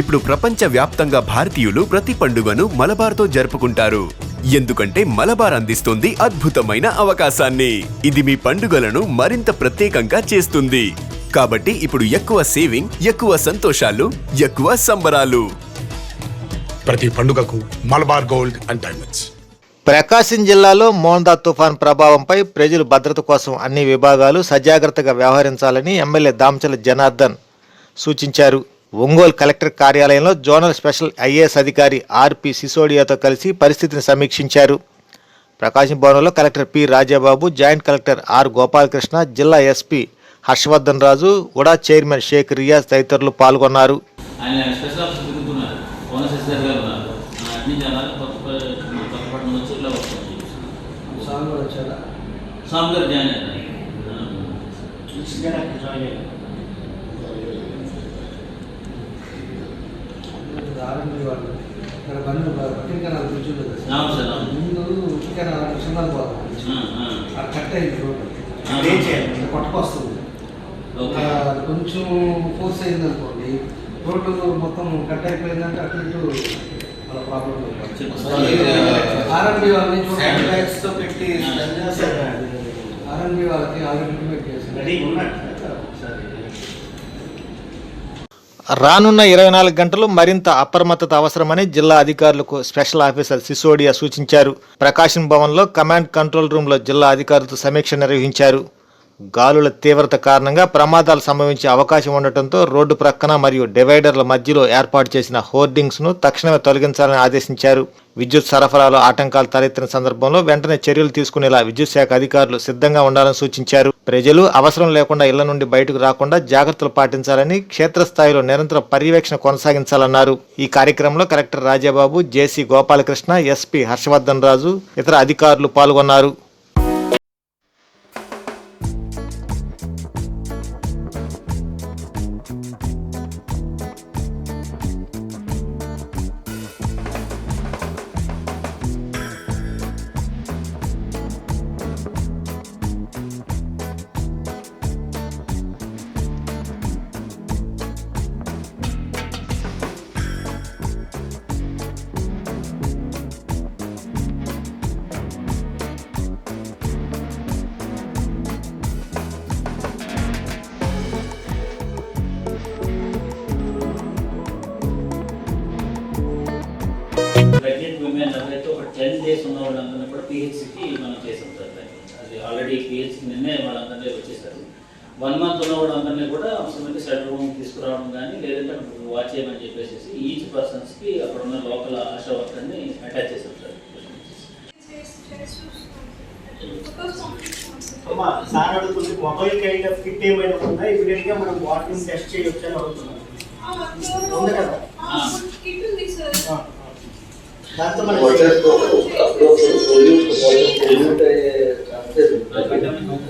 ఇప్పుడు ప్రపంచ వ్యాప్తంగా భారతీయులు ప్రతి పండుగను మలబార్తో జరుపుకుంటారు. ఎందుకంటే మలబార్ అందిస్తుంది అద్భుతమైన అవకాశాన్ని. ఇది మీ పండుగలను మరింత ప్రత్యేకంగా చేస్తుంది. కాబట్టి ఇప్పుడు ఎక్కువ సేవింగ్ ఎక్కువ సంతోషాలు ఎక్కువ సంబరాలు. ప్రతి పండుగకు Malabar gold and diamonds. Prakasam జిల్లాలో మోందా తుఫాన్ ప్రభావంపై ప్రజలు భద్రత కోసం అన్ని విభాగాలు సజాగ్రత్తగా వ్యవహరించాలని ఎమ్మెల్యే దామచల జనార్దన్ సూచించారు. ఒంగోలు కలెక్టర్ కార్యాలయంలో జోనల్ స్పెషల్ ఐఏఎస్ అధికారి ఆర్పి సిసోడియాతో కలిసి పరిస్థితిని సమీక్షించారు. ప్రకాశం భవనంలో collector P Rajababu joint collector R Gopalakrishna జిల్లా SP Harshavardhan Raju UDA chairman Sheikh Riyaz తదితరులు పాల్గొన్నారు. ఆయన స్పెషల్ ఆఫీస్ తిరుగుతున్నారు ఓనర్ సెక్రటరీ గారు ఉన్నారు ఆ, అటు నుంచి అలా కొత్త మన కొత్తపట్నం వచ్చి ఇట్లా వస్తుంది స్వామి కూడా వచ్చారా స్వామి గారు జాయిన్ ఆర్ఎంపీ వాళ్ళు ఇక్కడ బండి పట్టికనాలు కూర్చోలేదు అవును సార్, అవును. ముందు పోదాం ఆ, ఆ. అది కట్ అయింది రోడ్డు. అది కొంచెం ఫోర్స్ అయింది అనుకోండి రోడ్డు మొత్తం కట్ అయిపోయిందంటే అటు ఇటు వాళ్ళ ప్రాబ్లం ఆర్ఎంపీ వాళ్ళని చూడండి ఆర్ఎంపీ వాళ్ళకి ఆల్రెడీ ఇంటిమేట్ చేశారు రానున్న ఇరవై నాలుగు గంటలు మరింత అప్రమత్తత అవసరమని జిల్లా అధికారులకు స్పెషల్ ఆఫీసర్ సిసోడియా సూచించారు. ప్రకాశం భవన్లో కమాండ్ కంట్రోల్ రూమ్లో జిల్లా అధికారులతో సమీక్ష నిర్వహించారు. గాలుల తీవ్రత కారణంగా ప్రమాదాలు సంభవించే అవకాశం ఉండటంతో రోడ్డు ప్రక్కన మరియు డివైడర్ల మధ్యలో ఏర్పాటు చేసిన హోర్డింగ్స్ను తక్షణమే తొలగించాలని ఆదేశించారు. విద్యుత్ సరఫరాలో ఆటంకాలు తలెత్తిన సందర్భంలో వెంటనే చర్యలు తీసుకునేలా విద్యుత్ శాఖ అధికారులు సిద్ధంగా ఉండాలని సూచించారు. ప్రజలు అవసరం లేకుండా ఇళ్ళ నుండి బయటకు రాకుండా జాగ్రత్తలు పాటించాలని క్షేత్రస్థాయిలో నిరంతర పర్యవేక్షణ కొనసాగించాలన్నారు. ఈ కార్యక్రమంలో collector Rajababu JC Gopalakrishna SP Harshavardhan Raju ఇతర అధికారులు పాల్గొన్నారు. ప్రెగ్నెంట్ విమెన్ ఎవరైతే ఒక టెన్ డేస్ ఉన్న వాళ్ళందరినీ కూడా పిహెచ్సికి మనం చేసాం సార్. అది ఆల్రెడీ పిహెచ్సి నిన్నే వాళ్ళందరినీ వచ్చేసారు. వన్ మంత్ ఉన్న వాళ్ళందరినీ కూడా అవసరమైతే సెంటర్ రూమ్ తీసుకురావడం కానీ లేదంటే అక్కడ వాచ్ చేయమని చెప్పేసి ఈచ్ పర్సన్స్కి అక్కడ ఉన్న లోకల్ ఆశా వర్కర్ని అటాచ్ చేసాం సార్. సార్ అడుగుతుంది మొబైల్ కైండ్ ఆఫ్ కిట్ ఏమైనా ఉందా? ఇమీడియట్గా మనం వాటర్ టెస్ట్ చేయొచ్చు అని అడుగుతున్నాం ఉంది కదా? దాంతో మనం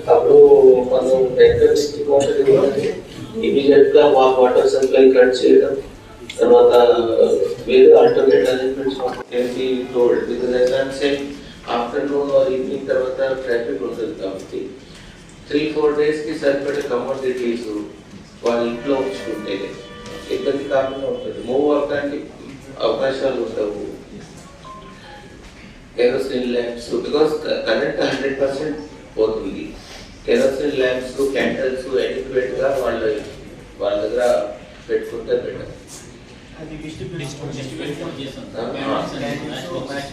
అప్పుడు మనం ఇమీడియట్గా వాటర్ సప్లై కట్ చేయడం తర్వాత వేరే ఆల్టర్నేట్ అరేంజ్మెంట్స్ ఏంటి told because exams afternoon or evening తర్వాత ట్రాఫిక్ ఉంటుంది కాబట్టి త్రీ ఫోర్ డేస్కి సరిపడే కమోడిటీస్ వాళ్ళ ఇంట్లో ఉంచుకుంటే ఇబ్బంది కాకుండా ఉంటుంది. మూవ్ అవడానికి అవకాశాలు ఉండవు kerosene lamps because current hundred percent పోతుంది కెరోసిన్ ల్యాంప్స్ క్యాండిల్స్ అడిక్వేట్ గా వాళ్ళ వాళ్ళ దగ్గర పెట్టుకుంటే బెటర్ అది డిస్ట్రిబ్యూట్ చేసాం సార్ మ్యాచ్ మ్యాచ్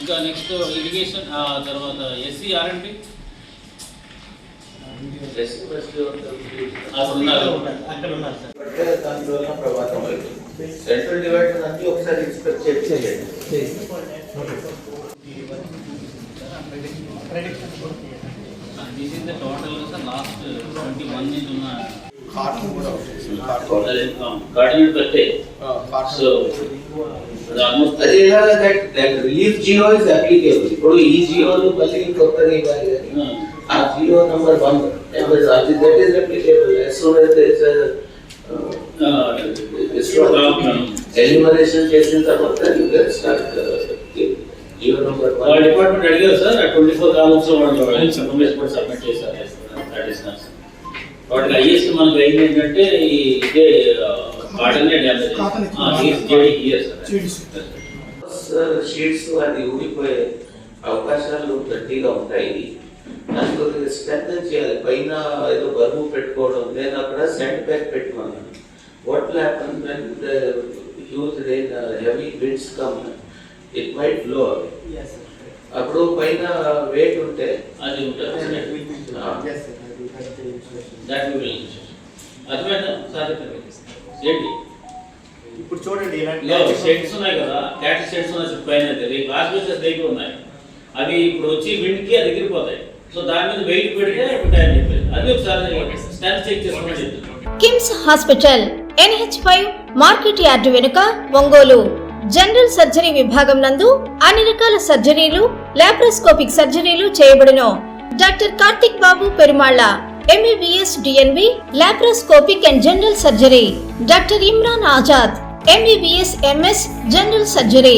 ఇంకా నెక్స్ట్ ఇరిగేషన్ తర్వాత ఎస్సీ ఆర్ఎంపీ అసలు ఉన్నారు అక్కడ ఉన్నారు సార్. దానివల్ల ప్రభావం అవుతుంది సెంట్రల్ డివైడర్ అన్ని ఒకసారి ఇన్స్పెక్ట్ చేయండి. This is the total sir last twenty one నుంచి ఉన్న గార్డెన్ పెట్టే సో ఆల్మోస్ట్ అదే that that relief GO is applicable ఇప్పుడు ఈ జియోలు మళ్ళీ కానీ ఆ జియో నంబర్ వన్ అది that is applicable as soon as there is elimination చేసిన తర్వాత you can start GO number వాళ్ళ వన్ డిపార్ట్మెంట్ అడిగారు సార్ ట్వంటీ ఫోర్ కాలమ్స్ వాళ్ళు ఇన్ఫర్మేషన్ కూడా సబ్మిట్ చేశారు దట్ ఇస్ నాట్ వాటికి హైయెస్ట్ మనకు అయింది ఏంటంటే ఈ ఇదే కాటనే డ్యామేజ్ జేడి ఇయర్స్ షీట్స్ అది ఊడిపోయే అవకాశాలు గట్టిగా ఉంటాయి దాని కొద్దిగా స్ట్రెంగ్ చేయాలి. పైన ఏదో బరువు పెట్టుకోవడం నేను అక్కడ సెంట్ బ్యాక్ పెట్టుకున్నాను. What happen when huge rain heavy winds come it might flow అప్పుడు పైన వెయిట్ ఉంటే అది ఉంటుంది. దాట్ విల్ అర్థమైందా సాధించండి ఏంటి? ఇప్పుడు చూడండి షెడ్స్ ఉన్నాయి కదా. క్యాటిల్ షెడ్స్ ఉన్నాయి పైన గ్లాస్ బేసెస్ దగ్గర ఉన్నాయి. అవి ఇప్పుడు వచ్చి విండ్కి అది ఎగిరిపోతాయి. సో దాని మీద వెయిట్ పెడితే ఉంటాయని చెప్పేసి అది ఒకసారి స్టాండ్ చెక్ చేసుకోమని KIMS hospital NH five market yard వెనుక ఒంగోలు. జనరల్ సర్జరీ విభాగం నందు అన్ని రకాల సర్జరీలు లాప్రోస్కోపిక్ సర్జరీలు చేయబడును. Doctor Karthik Babu Perumalla MBBS DNB laparoscopic and general surgery doctor Imran Azad MBBS MS general surgery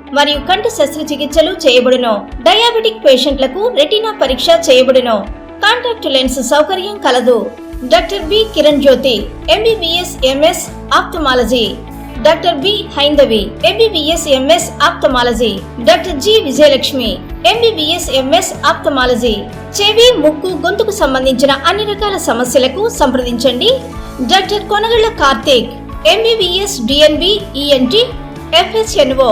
మరియు కంటి శస్త్రచికిత్సలు చేయబడును. డయాబెటిక్ పేషెంట్లకు రెటీనా పరీక్ష చేయబడును. కాంటాక్ట్ లెన్స్ సౌకర్యం కలదు. Doctor B Kiran Jyothi MBBS MS ophthalmology doctor B Haindavi MBBS MS ophthalmology doctor G Vijayalakshmi MBBS MS ophthalmology చెవి ముక్కు గొంతుకు సంబంధించిన అన్ని రకాల సమస్యలకు సంప్రదించండి. Doctor Konagalla Karthik MBBS DNB ENT FSNO